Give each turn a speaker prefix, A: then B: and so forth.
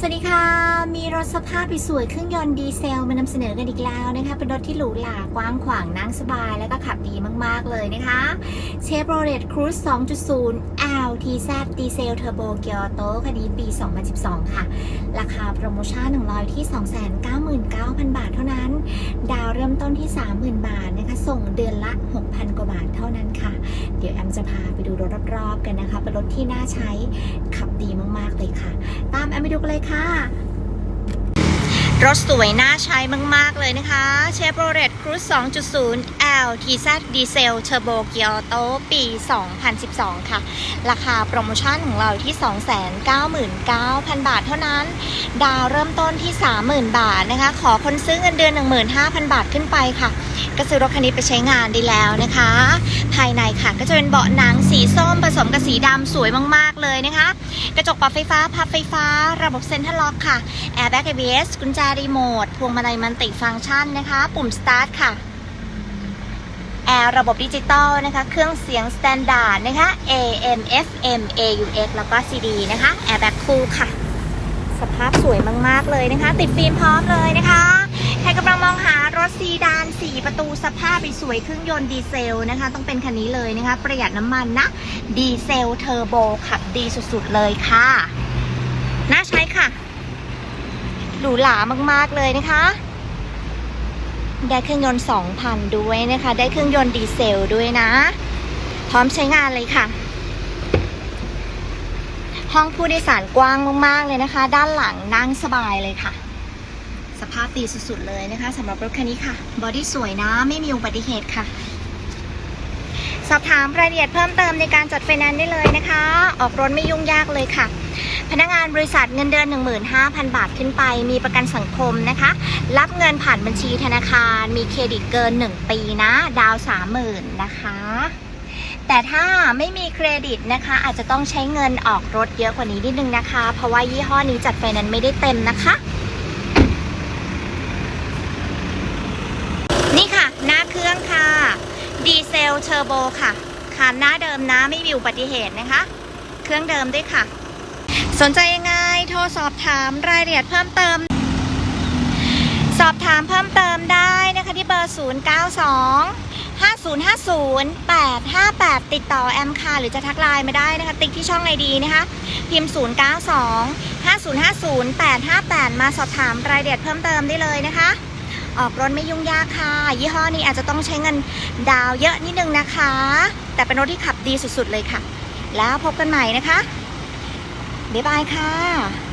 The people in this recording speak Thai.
A: สวัสดีค่ะ มีรถสภาพสวยเครื่องยนต์ดีเซลมานำเสนอกันอีกแล้วนะคะ เป็นรถที่หรูหรากว้างขวางนั่งสบายแล้วก็ขับดีมากๆเลยนะคะ Chevrolet Cruze 2.0 LTZ ดีเซลเทอร์โบเกียร์โตคันนี้ปี 2012 ค่ะ ราคาโปรโมชั่นของเราที่ 299,000 บาทเท่านั้น ดาวเริ่มต้นที่ 30,000 บาทนะคะ ส่งเดือนละ 6,000 กว่าบาทเท่านั้นค่ะ เดี๋ยวแอมจะพาไปดูรถรอบๆกันนะคะ เป็นรถที่น่าใช้ขับดี ดูกันเลยค่ะ รถสวยน่าใช้มาก ๆ เลยนะคะ Chevrolet Cruze 2.0 LTZ Diesel Turbo Gear Auto ปี 2012 ค่ะ ราคาโปรโมชั่นของเราที่ 299,000 บาทเท่านั้น ดาวเริ่มต้นที่ 30,000 บาทนะคะ ขอคนซื้อเงินเดือน 15,000 บาทขึ้นไปค่ะ ก็ซื้อรถคันนี้ไปใช้งานได้แล้วนะคะ ภายในค่ะก็จะเป็นเบาะหนังสีส้มผสมกับสีดำสวยมากๆเลยนะคะ กระจกปรับไฟฟ้าพับไฟฟ้า ระบบเซ็นทรัลล็อกค่ะแอร์แบ็ก ABS กุญแจรีโมทพวงมาลัยมันติฟังก์ชันนะคะ ปุ่มสตาร์ทค่ะแอร์ระบบดิจิตอลนะคะ เครื่องเสียงสแตนดาร์ดนะคะ AM FM AUX แล้วก็ CD นะคะแอร์แบ็กคูลค่ะ สภาพสวยมาก ๆ เลยนะคะ ติดฟิล์มพร้อมเลยนะคะ ใครกำลังมองหา ถซีดาน 4 ประตูสภาพสวยเครื่องยนต์ดีเซลนะคะ ต้องเป็นคันนี้เลยนะคะ ประหยัดน้ำมันนะ ดีเซลเทอร์โบขับดีสุดๆเลยค่ะ น่าใช้ค่ะ หรูหรามากๆเลยนะคะ ได้เครื่องยนต์ 2,000 ด้วยนะคะ ได้เครื่องยนต์ดีเซลด้วยนะ พร้อมใช้งานเลยค่ะห้องผู้โดยสารกว้างมาก ๆ เลยนะคะ ด้านหลังนั่งสบายเลยค่ะ สภาพดีสุดๆเลยนะคะสำหรับรถคันนี้ค่ะ บอดี้สวยนะไม่มีอุบัติเหตุค่ะ สอบถามรายละเอียดเพิ่มเติมในการจัดไฟแนนซ์ได้เลยนะคะ ออกรถไม่ยุ่งยากเลยค่ะ พนักงานบริษัทเงินเดือน 15,000 บาทขึ้นไป มีประกันสังคมนะคะ รับเงินผ่านบัญชีธนาคาร มีเครดิตเกิน 1 ปีนะ ดาว 30,000นะคะแต่ถ้าไม่มีเครดิตนะคะ อาจจะต้องใช้เงินออกรถเยอะกว่านี้นิดนึงนะคะ เพราะว่ายี่ห้อนี้จัดไฟแนนซ์ไม่ได้เต็มนะคะ นี่ค่ะ หน้าเครื่องค่ะ ดีเซลเทอร์โบค่ะคันหน้าเดิมนะไม่มีอุบัติเหตุนะคะ เครื่องเดิมด้วยค่ะ สนใจยังไงโทรสอบถามรายละเอียดเพิ่มเติม สอบถามเพิ่มเติมได้นะคะที่เบอร์ 092 5050 858 ติดต่อแอมค่ะ หรือจะทักไลน์มาได้นะคะ ติ๊กที่ช่องไอดีนะคะ พิมพ์ 092 5050 858 มาสอบถามรายละเอียดเพิ่มเติมได้เลยนะคะ ออกรถไม่ยุ่งยากค่ะ ยี่ห้อนี้อาจจะต้องใช้เงินดาวเยอะนิดนึงนะคะ แต่เป็นรถที่ขับดีสุดๆเลยค่ะ แล้วพบกันใหม่นะคะ บ๊ายบายค่ะ